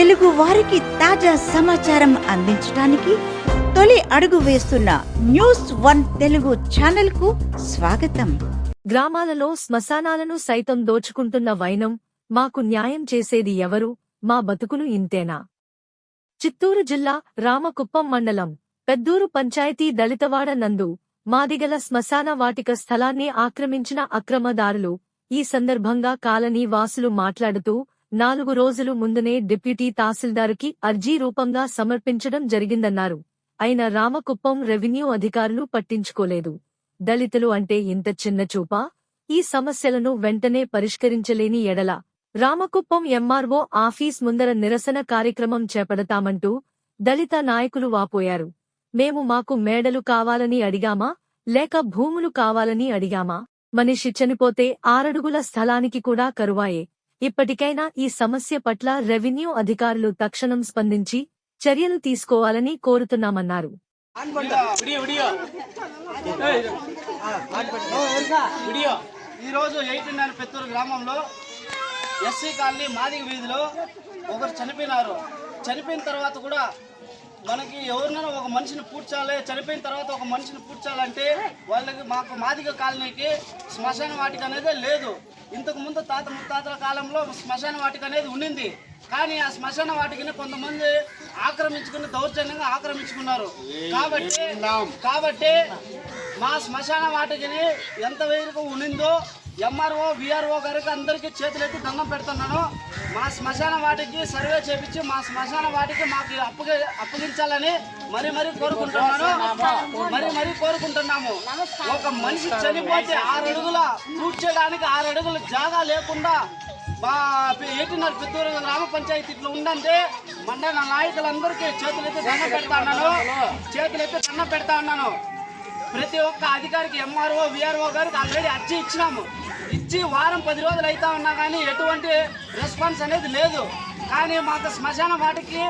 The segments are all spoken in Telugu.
తెలుగు వారికి తాజా సమాచారం అందించడానికి తొలి అడుగు వేస్తున్న న్యూస్ వన్ తెలుగు ఛానల్కు స్వాగతం. గ్రామాలలో శ్మశానాలను సైతం దోచుకుంటున్న వైనం మాకు న్యాయం చేసేది ఎవరు? మా బతుకులు ఇంతేనా? చిత్తూరు జిల్లా రామకుప్పం మండలం పెద్దూరు పంచాయతీ దళితవాడ నందు మాదిగల శ్మశాన వాటిక స్థలాన్ని ఆక్రమించిన అక్రమదారులు ఈ సందర్భంగా కాలనీ వాసులు మాట్లాడుతూ నాలుగు రోజులు ముందునే డిప్యూటీ తహసీల్దారుకి అర్జీ రూపంగా సమర్పించడం జరిగిందన్నారు. అయిన రామకుప్పం రెవెన్యూ అధికారులు పట్టించుకోలేదు. దళితులు అంటే ఇంత చిన్న చూపా? ఈ సమస్యలను వెంటనే పరిష్కరించలేని ఎడల. రామకుప్పం ఎంఆర్ఓ ఆఫీస్ ముందర నిరసన కార్యక్రమం చేపడతామంటూ దళిత నాయకులు వాపోయారు. మేము మాకు మేడలు కావాలని అడిగామా? లేక భూములు కావాలని అడిగామా? మనిషి చనిపోతే ఆరడుగుల స్థలానికి కూడా కరువాయే. ఇప్పటికైనా ఈ సమస్య పట్ల రెవెన్యూ అధికారులు తక్షణం స్పందించి చర్యలు తీసుకోవాలని కోరుతున్నామన్నారు. ఈరోజు నైన్ పెత్తూరు గ్రామంలో ఎస్సీ కాలనీ మాదిగ వీధిలో ఒకరు చనిపోయినారు. చనిపోయిన తర్వాత కూడా మనకి ఎవరినైనా ఒక మనిషిని పూడ్చాలి చనిపోయిన తర్వాత ఒక మనిషిని పూడ్చాలంటే వాళ్ళకి మాకు మాదిగ కాలనీకి శ్మశాన వాటికి అనేది లేదు. ఇంతకు ముందు తాత ముత్తాతల కాలంలో శ్మశాన వాటిక అనేది ఉండింది. కానీ ఆ శ్మశాన వాటికని కొంతమంది ఆక్రమించుకుని దౌర్జన్యంగా ఆక్రమించుకున్నారు. కాబట్టి కాబట్టి మా శ్మశాన వాటికని ఎంత వేరుగా ఉండిందో ఎంఆర్ఓ విఆర్ఓ గారికి అందరికీ చేతులెత్తి దండం పెడుతున్నాను. మా శ్మశాన వాటికి సర్వే చేపించి మా శ్మశాన వాటికి మాకు అప్పగి అప్పగించాలని మరి మరీ కోరుకుంటున్నాను. మరి మరీ కోరుకుంటున్నాము. ఒక మనిషి చనిపోతే ఆరు అడుగుల కూర్చోడానికి ఆరు అడుగుల జాగా లేకుండా మా ఏటిన్నర పెద్దూరు గ్రామ పంచాయతీ ఇట్లా ఉందంటే మండల నాయకులందరికీ చేతులైతే దండం పెడతా ఉన్నాను. చేతులెత్తి దండం పెడతా ఉన్నాను. ప్రతి ఒక్క అధికారికి ఎంఆర్ఓ విఆర్ఓ గారికి ఆల్రెడీ అర్జీ ఇచ్చినాము. ఇచ్చి వారం పది రోజులు అవుతా ఉన్నా కానీ ఎటువంటి రెస్పాన్స్ అనేది లేదు. కానీ మాకు శ్మశాన వాటికి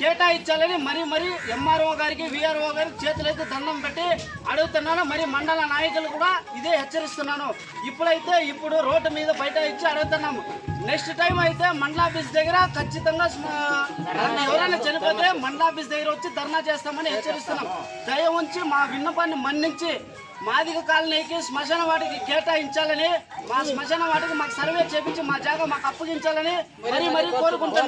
కేటాయించాలని మరి మరీ ఎంఆర్ఓ గారికి విఆర్ఓ గారికి చేతులైతే దండం పెట్టి అడుగుతున్నాను. మరి మండల నాయకులు కూడా ఇదే హెచ్చరిస్తున్నాను. ఇప్పుడైతే ఇప్పుడు రోడ్డు మీద బయట ఇచ్చి అడుగుతున్నాము. నెక్స్ట్ టైం అయితే మండల ఆఫీస్ దగ్గర ఖచ్చితంగా ఎవరైనా చనిపోతే మండల ఆఫీస్ దగ్గర వచ్చి ధర్నా చేస్తామని హెచ్చరిస్తున్నాం. దయ ఉంచి మా విన్నపాన్ని మన్నించి మాదిగ కాలనీకి శ్మశాన వాటికి కేటాయించాలని మా శ్మశాన వాటికి మాకు సర్వే చేపించి మా జాగా మాకు అప్పగించాలని మరీ మరీ కోరుకుంటున్నాం.